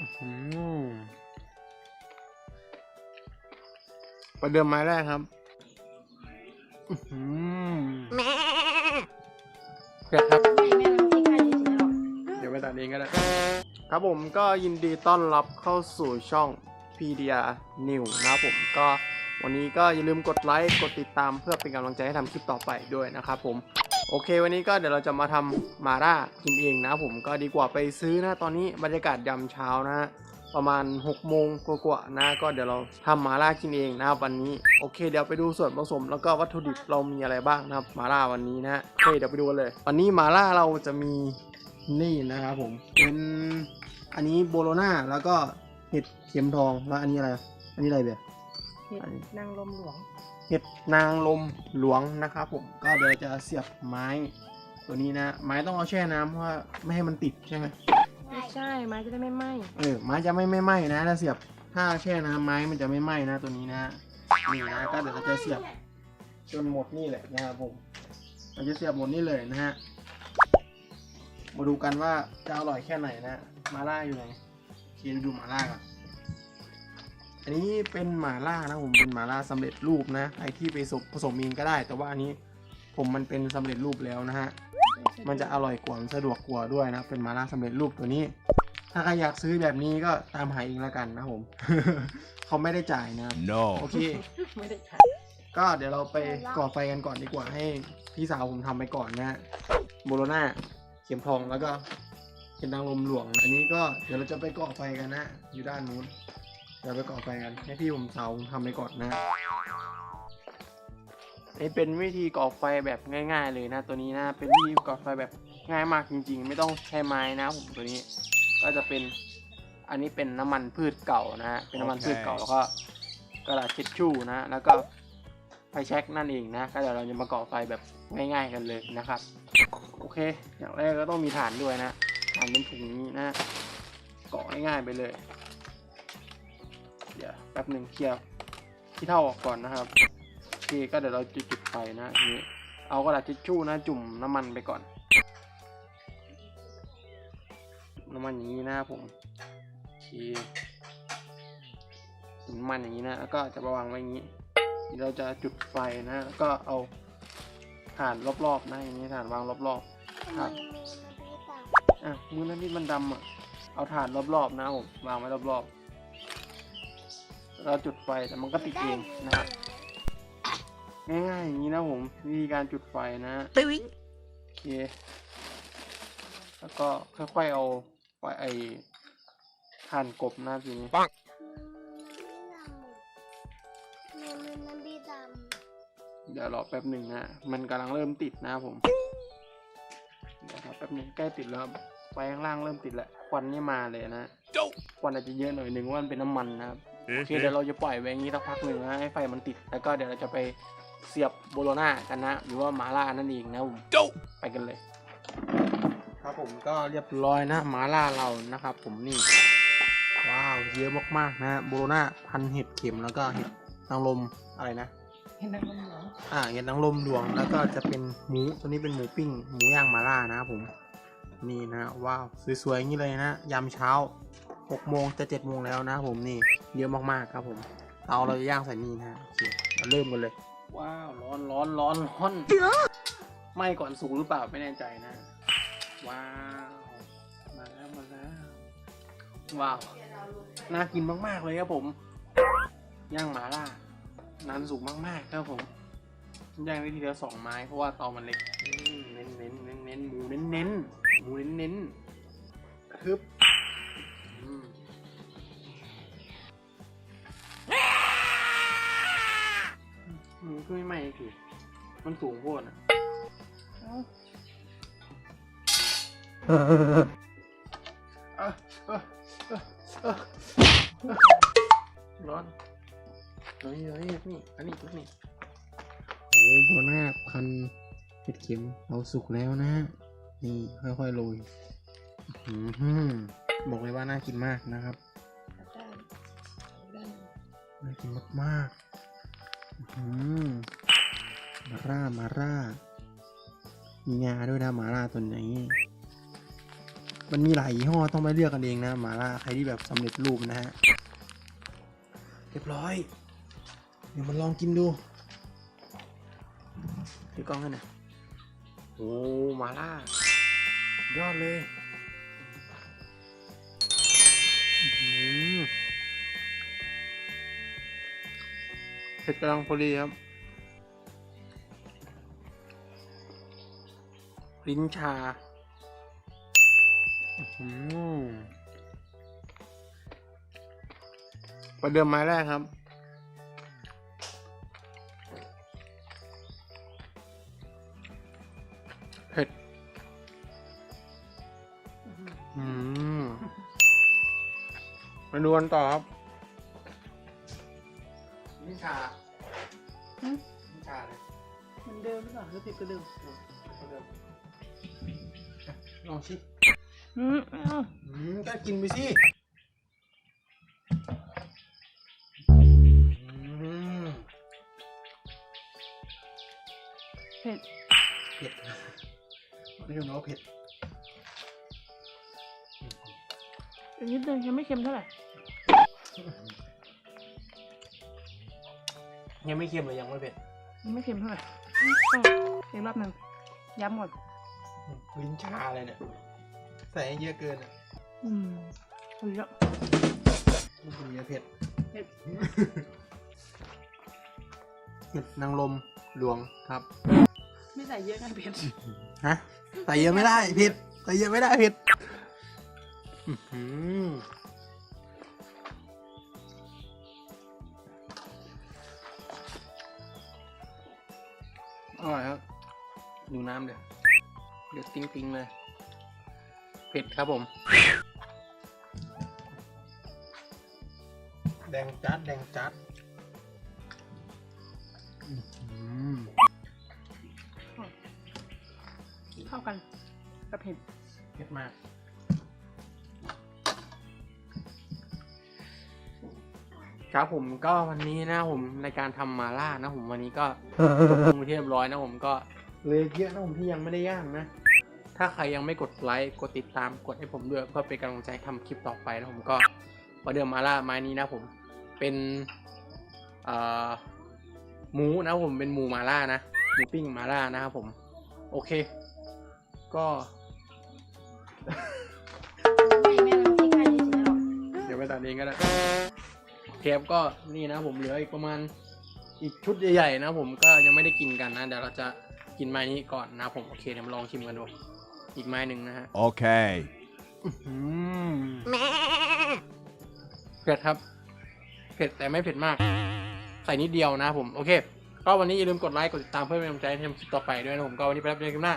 อืมประเดิมไม้แรกครับอื้อหือเผ็ดครับไม่แม่น้ำพริกไทยเฉยๆหรอกเดี๋ยวไปตัดเองก็ได้ ครับผมก็ยินดีต้อนรับเข้าสู่ช่อง PDR New นะครับผมก็วันนี้ก็อย่าลืมกดไลค์ กดติดตามเพื่อเป็นกำลังใจให้ทำคลิปต่อไปด้วยนะครับผม โอเค วันนี้ก็เดี๋ยวเราจะมาทำมาล่ากินเองนะผมก็ดีกว่าไปซื้อนะตอนนี้บรรยากาศยามเช้านะฮะประมาณ6โมงกว่าๆนะก็เดี๋ยวเราทำมาล่ากินเองนะครับวันนี้โอเค เดี๋ยวไปดูส่วนผสมแล้วก็วัตถุดิบเรามีอะไรบ้างนะครับมาล่าวันนี้นะฮะโอเคเดี๋ยวไปดูเลย วันนี้มาล่าเราจะมีนี่นะครับผมเป็นอันนี้โบโลนาแล้วก็เห็ดเข็มทองแล้วอันนี้อะไร อันนี้อะไรเบียร์เห็ดนางลมหลวง เห็ดนางลมหลวงนะครับผมก็เดี๋ยวจะเสียบไม้ ตัวนี้นะไม้ต้องเอาแช่น้ำเพราะว่าไม่ให้มันติดใช่ไหมไม่ใช่ไม้จะได้ไม่ไหม้เออไม้จะไม่ไม่ไหม้นะถ้าเสียบถ้าแช่น้ำไม้มันจะไม่ไหม้นะ ตัวนี้นะนี่นะก็เดี๋ยวเราจะเสียบจนหมดนี่แหละนะครับผมเราจะเสียบหมดนี่เลยนะฮะมาดูกันว่าจะอร่อยแค่ไหนนะมาล่าอยู่ไหนโอเคดูมาล่าก่อน อันนี้เป็นหมาล่านะผมเป็นหมาล่าสำเร็จรูปนะใครที่ไปผสมเองก็ได้ แต่ว่าอันนี้ผมมันเป็นสำเร็จรูปแล้วนะฮะมันจะอร่อยกว่ามันสะดวกกว่าด้วยนะเป็นมาล่าสำเร็จรูปตัวนี้ ถ้าใครอยากซื้อแบบนี้ก็ตามหาเองแล้วกันนะผม เขาไม่ได้จ่ายนะครับ No. โอเคไม่ได้ใช้ก็เดี๋ยวเราไปก่อไฟกันก่อนดีกว่าให้พี่สาวผมทำไปก่อนนะฮะโบโลนาเข็มทองแล้วก็เข็มนางลมหลวง อันนี้ก็เดี๋ยวเราจะไปก่อไฟกันนะ อยู่ด้านนู้น เดี๋ยวไปก่อไฟกัน ให้พี่ผมสาวผมทำไปก่อนนะนี่เป็นวิธีก่อไฟแบบง่าย ๆ เลยนะ ตัวนี้นะเป็นวิธีก่อไฟแบบง่ายมากจริง ๆ ไม่ต้องใช้ไม้นะผมตัวนี้ ก็จะเป็นอันนี้เป็นน้ำมันพืชเก่านะฮะเป็นน้ำมันพืชเก่าแล้วก็กระดาษเช็ดชู่นะแล้วก็ไฟแช็กนั่นเองนะ ก็เดี๋ยวเราจะมาก่อไฟแบบง่าย ๆ กันเลยนะครับ โอเค อย่างแรกก็ต้องมีถ่านด้วยนะถ่านเป็นถุงนี้นะก่อง่ายๆไปเลย เดี๋ยวแป๊บหนึ่งเคลียร์ที่เท่าออกก่อนนะครับโอเคก็เดี๋ยวเราจะจุดไฟนะทีนี้เอากระดาษเช็ดชู่นะจุ่มน้ำมันไปก่อน น้ำมันอย่างนี้นะครับผมโอเคจุ่มน้ำมันอย่างนี้นะแล้วก็จะมาวางไว้อย่างนี้เดี๋ยวเราจะจุดไฟนะแล้วก็เอาถ่านรอบๆนะอย่างนี้ถ่านวางรอบๆครับอะมือนั้นที่มันดำอะเอาถ่านรอบๆนะผมวางไว้รอบๆ เราจุดไฟแต่มันก็ติดเองนะครับง่ายๆอย่างนี้นะผมวิธีการจุดไฟนะตึ๊งโอเค แล้วก็ค่อยๆเอาไฟไอ้ถ่านกบนะทีนี้ปังเดี๋ยวรอแป๊บหนึ่งนะ มันกำลังเริ่มติดนะผม เดี๋ยวรอแป๊บหนึ่งใกล้ติดแล้วไฟข้างล่างเริ่มติดแล้วควันนี่มาเลยนะควันอาจจะเยอะหน่อยหนึ่งว่ามันเป็นน้ำมันนะครับ โอเคเดี๋ยวเราจะปล่อยไว้อย่างนี้สักพักหนึ่งนะให้ไฟมันติด แล้วก็เดี๋ยวเราจะไปเสียบโบโลนากันนะ หรือว่าหมาล่านั่นเองนะผมไปกันเลย ครับผมก็เรียบร้อยนะหมาล่าเรานะครับ ผมนี่ ว้าวเยอะมากๆนะโบโลนาพันเห็ดเข็มแล้วก็เห็ดนางรมอะไรนะเห็ดนางลมหลวงอ่าเห็ดนางรมหลวงแล้วก็จะเป็นหมูตัวนี้เป็นหมูปิ้งหมูย่างหมาล่านะครับผมนี่นะว้าวสวยๆอย่างนี้เลยนะยามเช้า 6โมงจะ7โมงแล้วนะผมนี่เยอะมากๆครับผมเตาเราจะย่างใส่นี่นะโอเคเราเริ่มกันเลย ว้าวร้อนร้อนร้อนร้อนไหม้ก่อนสุกหรือเปล่าไม่แน่ใจนะ ว้าวมาแล้วมาแล้วว้าวน่ากินมากๆเลยครับผมย่างหมาล่านานสุกมากๆครับผมย่างได้ทีเดียวสองไม้เพราะว่าเตามันเล็กเน้นเน้นเน้นเน้นหมูเน้นเน้นหมูเน้นเน้นฮึบ ก็ไม่ไหม้คือมันสูงโพดอะเอ้าเออเออเออเออเออเออร้อนเฮ้ยเฮ้ยนี่ อันนี้ตัวนี้โอ้ยตัวหน้าพันเห็ดเข็มเราสุกแล้วนะ นี่ค่อยๆโรยอื้อหือบอกเลยว่าน่ากินมากนะครับด้านด้านน่ากินมากๆอื้อหือ มาร่า มาร่า มีงาด้วยนะมาล่าตัวนี้ มันมีหลายยี่ห้อต้องไปเลือกกันเองนะมาล่าใครที่แบบสำเร็จรูปนะฮะ เรียบร้อย เดี๋ยวมันลองกินดูถือกล้องให้น่อยโอ้มาล่ายอดเลย เผ็ดกำลังพอดีครับ ลิ้นชาอื้อหือประเดิมไม้แรกครับ เผ็ด อืมมาดูกันต่อครับลิ้น ชาอืมชาเลยเหมันเดิมหรือเปล่าหรือผิดกว่าเดิมประเดิมลองชิอืมเอาอืมก็กินไปสิอืมเผ็ดเผ็ดเรียกว่าเผ็ดอีกนิดนึงยังไม่เค็มเท่าไหร่ ยังไม่เค็มเลยยังไม่เผ็ดยังไม่เค็มเท่าไหร่ต้องอีกรอบหนึ่งย้ำก่อนลิ้นชาเลยเนี่ย ใส่ให้เยอะเกินอะอืมเอาเยอะมันเป็นเยอะเผ็ดเผ็ดเผ็ดนางลมหลวงครับ ไม่ใส่เยอะกันเผ็ดฮะใส่เยอะไม่ได้เผ็ดใส่เยอะไม่ได้เผ็ดอื้อ ออร่อยครับ ดูน้ำเดี๋ยวเดือดติ้งๆเลยเผ็ดครับผม แดงจัดแดงจัดอื้อหือเข้ากันกับเผ็ดเผ็ดมาก ครับผมก็วันนี้นะผมในการทำมาล่านะผมวันนี้ก็จบลงไปที่เรียบร้อยนะผมก็เหลยเยอะนะผมที่ยังไม่ได้ย่างนะ ถ้าใครยังไม่กดไลค์กดติดตามกดให้ผมด้วยเพื่อเป็นกำลังใจทำคลิปต่อไปนะผมก็ประเดิมมาล่าไม้นี้นะผมเป็นเอ่อหมูนะผมเป็นหมูมาล่านะหมูปิ้งมาล่านะครับผม โอเค ก็ไม่แม่น้ำพริกไทยเฉยๆหรอกเดี๋ยวไปตัดเองก็ได้ เทปก็นี่นะผมเหลืออีกประมาณอีกชุดใหญ่ๆนะผมก็ยังไม่ได้กินกันนะเดี๋ยวเราจะกินไม้นี้ก่อนนะผมโอเคเดี๋ยวมาลองชิมกันดูอีกไม้หนึ่งนะฮะ Okay. อืมเผ็ดครับ เผ็ดแต่ไม่เผ็ดมาก ใส่นิดเดียวนะผม โอเค ก็วันนี้อย่าลืมกดไลค์ กดติดตามเพื่อเป็นกำลังใจให้ทำคลิปต่อไปด้วยนะผม ก็วันนี้ไปแล้วเจอกันคลิปหน้า